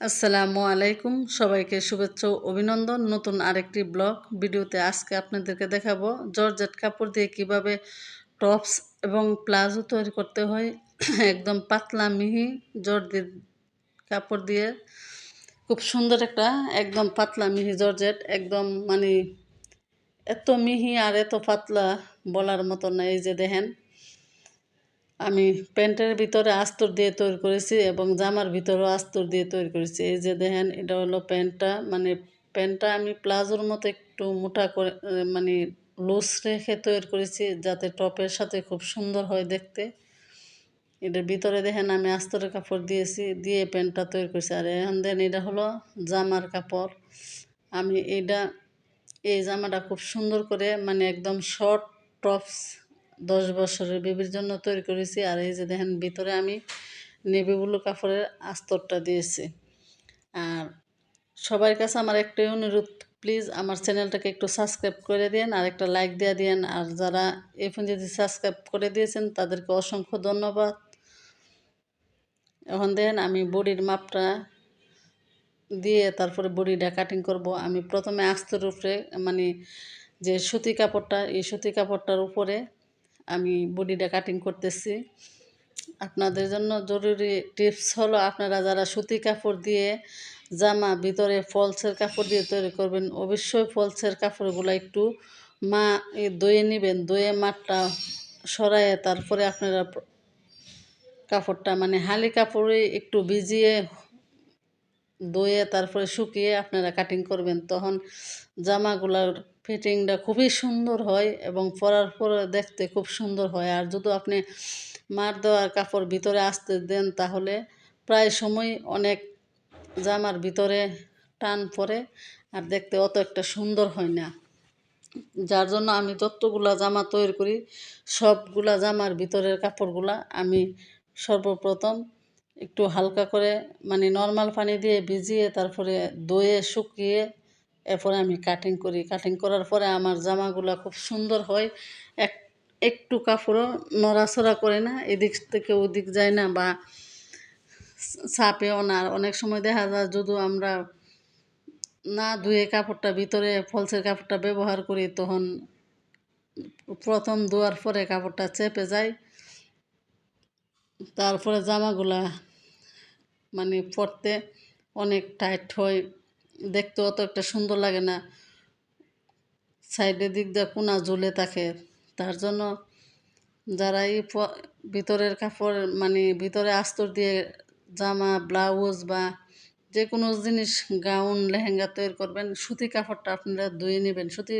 আসসালামু আলাইকুম। সবাইকে শুভেচ্ছা অভিনন্দন। নতুন আরেকটি ব্লগ ভিডিওতে আজকে আপনাদেরকে দেখাবো জর্জেট কাপড় দিয়ে কীভাবে টপস এবং প্লাজো তৈরি করতে হয়। একদম পাতলা, মিহি জর্জেট কাপড় দিয়ে। খুব সুন্দর একটা, একদম পাতলা, মিহি জর্জেট। একদম মানে এত মিহি আর এত পাতলা বলার মতো না, এই যে দেখেন। আমি প্যান্টের ভিতরে আস্তর দিয়ে তৈরি করেছি এবং জামার ভিতরেও আস্তর দিয়ে তৈরি করেছি। এই যে দেখেন, এটা হলো প্যান্টটা। মানে প্যান্টটা আমি প্লাজোর মতো একটু মোটা করে মানে লুজ রেখে তৈরি করেছি যাতে টপের সাথে খুব সুন্দর হয় দেখতে। এটার ভিতরে দেখেন, আমি আস্তরের কাপড় দিয়েছি, দিয়ে প্যান্টটা তৈরি করেছি। আর এখন দেন এটা হলো জামার কাপড়। আমি এইটা এই জামাটা খুব সুন্দর করে মানে একদম শর্ট টপস দশ বছরের বেবির জন্য তৈরি করেছি। আর এই যে দেখেন, ভিতরে আমি নেভি ব্লু কাপড়ের আস্তরটা দিয়েছি। আর সবার কাছে আমার একটাই অনুরোধ, প্লিজ আমার চ্যানেলটাকে একটু সাবস্ক্রাইব করে দিন আর একটা লাইক দিয়ে দিন আর যারা এই ফোন যদি সাবস্ক্রাইব করে দিয়েছেন, তাদেরকে অসংখ্য ধন্যবাদ। এখন দেখেন, আমি বডির মাপটা দিয়ে তারপরে বডিটা কাটিং করব। আমি প্রথমে আস্তর উপরে মানে যে সুতি কাপড়টা, এই সুতি কাপড়টার উপরে আমি বডিটা কাটিং করতেছি। আপনাদের জন্য জরুরি টিপস হলো আপনারা যারা সুতি কাপড় দিয়ে জামা ভিতরে ফলসের কাপড় দিয়ে তৈরি করবেন, অবশ্যই ফলসের কাপড়গুলো একটু মা এ দইয়ে নেবেন দইয়ে মাঠটা সরায়ে তারপরে আপনারা কাপড়টা মানে হালি কাপড়ে একটু ভিজিয়ে ধুয়ে তারপরে শুকিয়ে আপনারা কাটিং করবেন, তখন জামাগুলার ফিটিংটা খুবই সুন্দর হয় এবং পরার পরে দেখতে খুব সুন্দর হয়। আর যদি আপনি মার দেওয়ার কাপড় ভিতরে আসতে দেন, তাহলে প্রায় সময় অনেক জামার ভিতরে টান পড়ে আর দেখতে অত একটা সুন্দর হয় না। যার জন্য আমি যতগুলা জামা তৈরি করি, সবগুলা জামার ভিতরের কাপড়গুলা আমি সর্বপ্রথম একটু হালকা করে মানে নর্মাল পানি দিয়ে ভিজিয়ে তারপরে দইয়ে শুকিয়ে এরপরে আমি কাটিং করি। কাটিং করার পরে আমার জামাগুলো খুব সুন্দর হয়। এক, একটু কাপড়ও নড়াচড়া করে না, এদিক থেকে ওদিক যায় না বা চাপেও না। অনেক সময় দেখা যায় যদি আমরা না ধুয়ে কাপড়টা ভিতরে, ফলসের কাপড়টা ব্যবহার করি, তখন প্রথম ধোয়ার পরে কাপড়টা চেপে যায়। তারপরে জামাগুলা মানে পরতে অনেক টাইট হয়। দেখতে অত একটা সুন্দর লাগে না। সাইডের দিক দিয়ে কোনা ঝুলে থাকে। তার জন্য যারা এই ভিতরের কাপড় মানে ভিতরে আস্তর দিয়ে জামা, ব্লাউজ বা যে কোনো জিনিস, গাউন, লেহেঙ্গা তৈরি করবেন, সুতি কাপড়টা আপনারা ধুয়ে নেবেন। সুতি,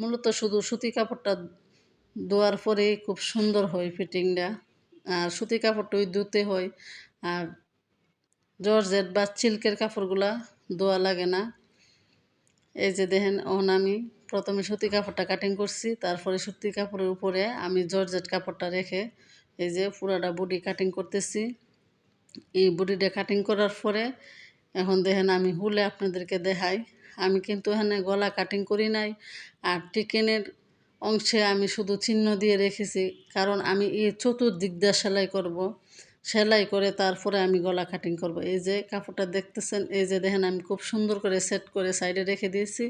মূলত শুধু সুতি কাপড়টা ধোয়ার পরেই খুব সুন্দর হয় ফিটিংটা আর সুতি কাপড়টা ওই ধুতে হয়। আর জর্জেট বা সিল্কের কাপড়গুলা ধোয়া লাগে না। এই যে দেখেন ওখানে আমি প্রথমে সুতি কাপড়টা কাটিং করছি, তারপরে সুতি কাপড়ের উপরে আমি জর্জেট কাপড়টা রেখে এই যে পুরাটা বডি কাটিং করতেছি। এই বডিটা কাটিং করার পরে এখন দেখেন আমি হুলে আপনাদেরকে দেখাই। আমি কিন্তু এখানে গলা কাটিং করি নাই, আর টিকেনের অংশে আমি শুধু চিহ্ন দিয়ে রেখেছি কারণ আমি এই চতুর্দিক দিয়ে সেলাই করব। সেলাই করে তারপরে আমি গলা কাটিং করব। এই যে কাপড়টা দেখতেছেন এই যে দেখেন আমি খুব সুন্দর করে সেট করে সাইডে রেখে দিয়েছি।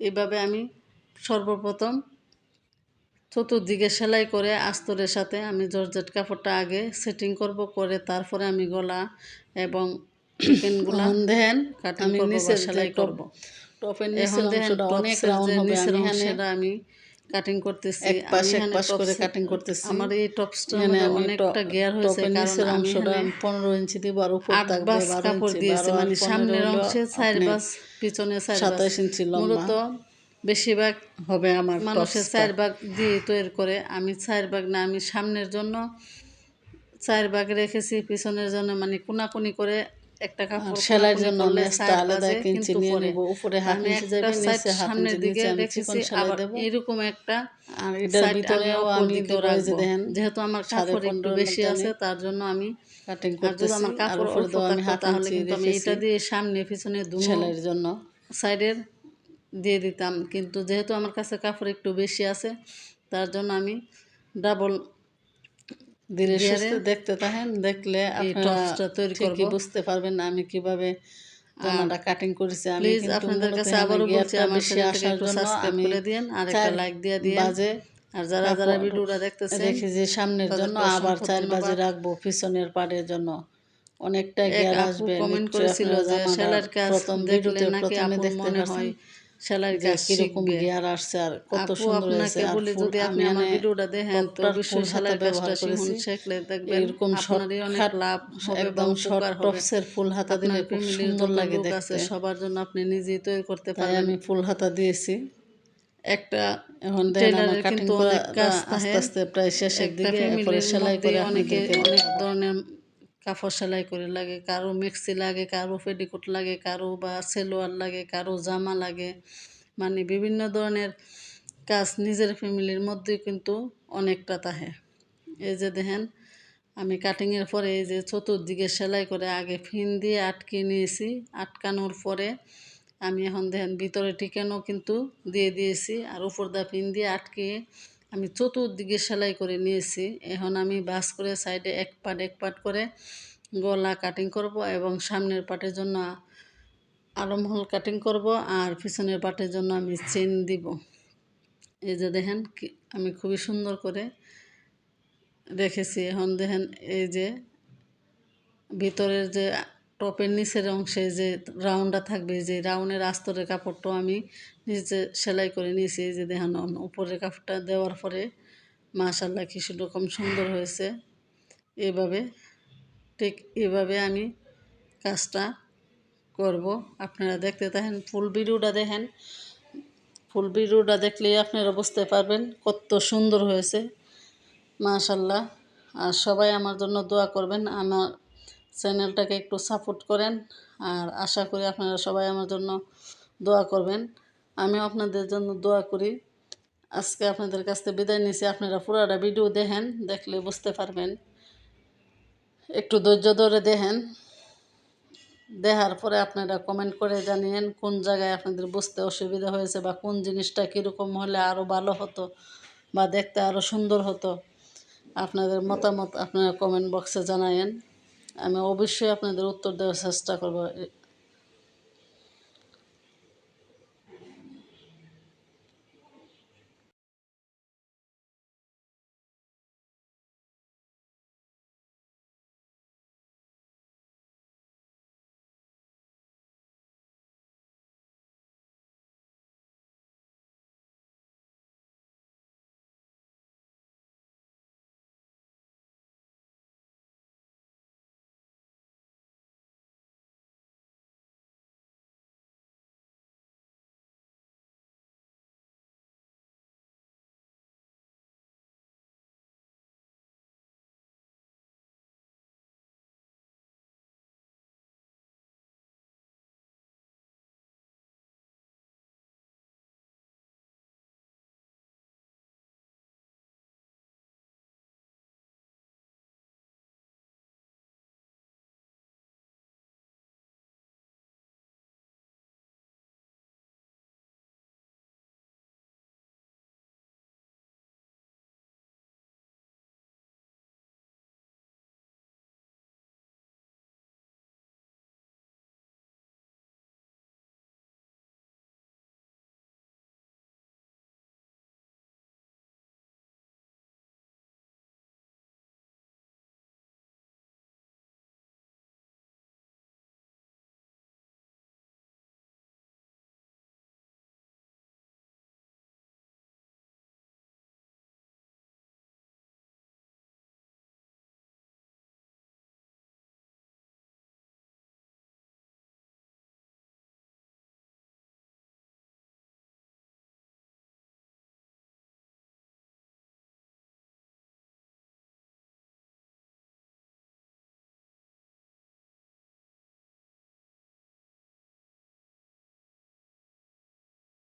এইভাবে আমি সর্বপ্রথম চতুর্দিকে সেলাই করে আস্তরের সাথে আমি জর্জেট কাপড়টা আগে সেটিং করব করে তারপরে আমি গলা এবং আমি নিচে সেলাই করব। টপের নিচের অনেক রাউন্ড হবে আমি কাটিং করতেছি এক পাশ এক পাশ করে কাটিং করতেছি। আমার এই টপসটা আমি অনেকটা গিয়ার হয়েছে কারণ অংশটা এখানে আমি পনেরো ইঞ্চি দিব আর উপর থাকবে বাস বারো কাপড় ইঞ্চি। দিয়েছে মানে সামনের অংশে চার আপনি বাস পিছনে চার বাস। সাতাশ ইঞ্চি লম্বা। মূলত বেশিরভাগ হবে আমার মানুষের। চার ভাগ দিয়ে তৈরি করে আমি চার ভাগ না আমি সামনের জন্য চার ভাগ রেখেছি পিছনের জন্য মানে কোনাকুনি করে একটা কাপড় সেলাইয়ের জন্য নেসটা আলাদা এক নিয়ে নেব। উপরে হাফ ইঞ্চি যাবে নিচে হাফ ইঞ্চি দিকে আমি রেখেছি চিকন সেলাই দেব। এরকম একটা আর এটার ভিতরেও আমি। দেখেন যেহেতু আমার কাপড় একটু বেশি আছে তার জন্য আমি কাটিং করতেছি আমার কাপড় উপরে তো আমি হাফ ইঞ্চি কিন্তু আমি এটা দিয়ে সামনে পিছনে দুনো সেলাইয়ের জন্য। সাইডের দিয়ে দিতাম। কিন্তু যেহেতু আমার কাছে কাপড় একটু বেশি আছে তার জন্য আমি ডাবল ধীরে গিয়ারে সুস্থে দেখতে থাকেন দেখলে আপনারা তৈরি করব। বুঝতে পারবেন আমি কীভাবে জামাটা কাটিং করেছি। আমি প্লিজ আপনাদের কাছে আবারও বলছি আমার একটু জন্য সাবস্ক্রাইব করে দিন আর একটা লাইক দিয়ে দিন বাজে আর যারা যারা ভিডিওটা দেখতেছেন রেখেছি সামনের জন্য আবার চার বাজে রাখব পিছনের পাড়ের জন্য। অনেকটা গিয়ার আসবে কমেন্ট করেছিল যে সেলাইয়ের কাজ প্রথম ভিডিওতে প্রথমে দেখতে হয়? সেলাইয়ের কাজ কীরকম গিয়ার আসছে আর কত সুন্দর হয়েছে। আর যদি আপনি আমার ভিডিওটা দেখেন তো অবশ্যই সেলাইয়ের কাজটা ব্যবহার শিখুন করেছি। শিখলে দেখবেন এরকম আপনারই অনেক লাভ হবে একদম শর্ট টপসের ফুল হাতা দিলে খুব সুন্দর লাগে দেখতে। সবার জন্য আপনি নিজেই তৈরি করতে তাই পারবেন। আমি ফুল হাতা দিয়েছি। একটা এখন দেখেন আমার কাটিং করা আস্তে আস্তে প্রায় শেষের দিকে এরপরে সেলাই করে অনেকে অনেক ধরনের কাপড় সেলাই করে লাগে, কারও মেক্সি লাগে, কারও পেটিকোট লাগে, কারও বা সেলোয়ার লাগে, কারও জামা লাগে। মানে বিভিন্ন ধরনের কাজ নিজের ফ্যামিলির মধ্যে কিন্তু অনেকটা তাহে। এই যে দেখেন, আমি কাটিংয়ের পরে এই যে চতুর্দিকে সেলাই করে আগে ফিন দিয়ে আটকে নিয়েছি। আটকানোর পরে আমি এখন দেখেন, ভিতরে টিকানো কিন্তু দিয়ে দিয়েছি। আর উপর দা ফিন দিয়ে আটকে আমি চতুর্দিকে সেলাই করে নিয়েছি। এখন আমি বাস করে সাইডে এক পাট এক পাট করে গলা কাটিং করব এবং সামনের পাটের জন্য আলমহল কাটিং করব আর পিছনের পাটের জন্য আমি চেন দিব। এই যে দেখেন আমি খুবই সুন্দর করে রেখেছি। এখন দেখেন এই যে ভিতরের যে টপের নিচের অংশে যে রাউন্ডটা থাকবে, যে রাউন্ডের আস্তরের কাপড়টাও আমি নিচে সেলাই করে নিয়েছি। যে দেখেন, উপরের কাপড়টা দেওয়ার পরে মাশাল্লাহ কি সেরকম সুন্দর হয়েছে। এভাবে, ঠিক এভাবে আমি কাজটা করব। আপনারা দেখতে থাকেন, ফুল ভিডিওটা দেখেন। ফুল ভিডিওটা দেখলেই আপনারা বুঝতে পারবেন কত সুন্দর হয়েছে। মাশাল্লাহ আর সবাই আমার জন্য দোয়া করবেন। আমার চ্যানেলটাকে একটু সাপোর্ট করেন আর আশা করি আপনারা সবাই আমার জন্য দোয়া করবেন। আমিও আপনাদের জন্য দোয়া করি। আজকে আপনাদের কাছ থেকে বিদায় নিয়েছি আপনারা পুরাটা ভিডিও দেখেন, দেখলে বুঝতে পারবেন। একটু ধৈর্য ধরে দেখেন। দেখার পরে আপনারা কমেন্ট করে জানিয়েন কোন জায়গায় আপনাদের বুঝতে অসুবিধা হয়েছে বা কোন জিনিসটা কীরকম হলে আরও ভালো হতো বা দেখতে আরও সুন্দর হতো। আপনাদের মতামত আপনারা কমেন্ট বক্সে জানায়েন। আমি অবশ্যই আপনাদের উত্তর দেওয়ার চেষ্টা করব।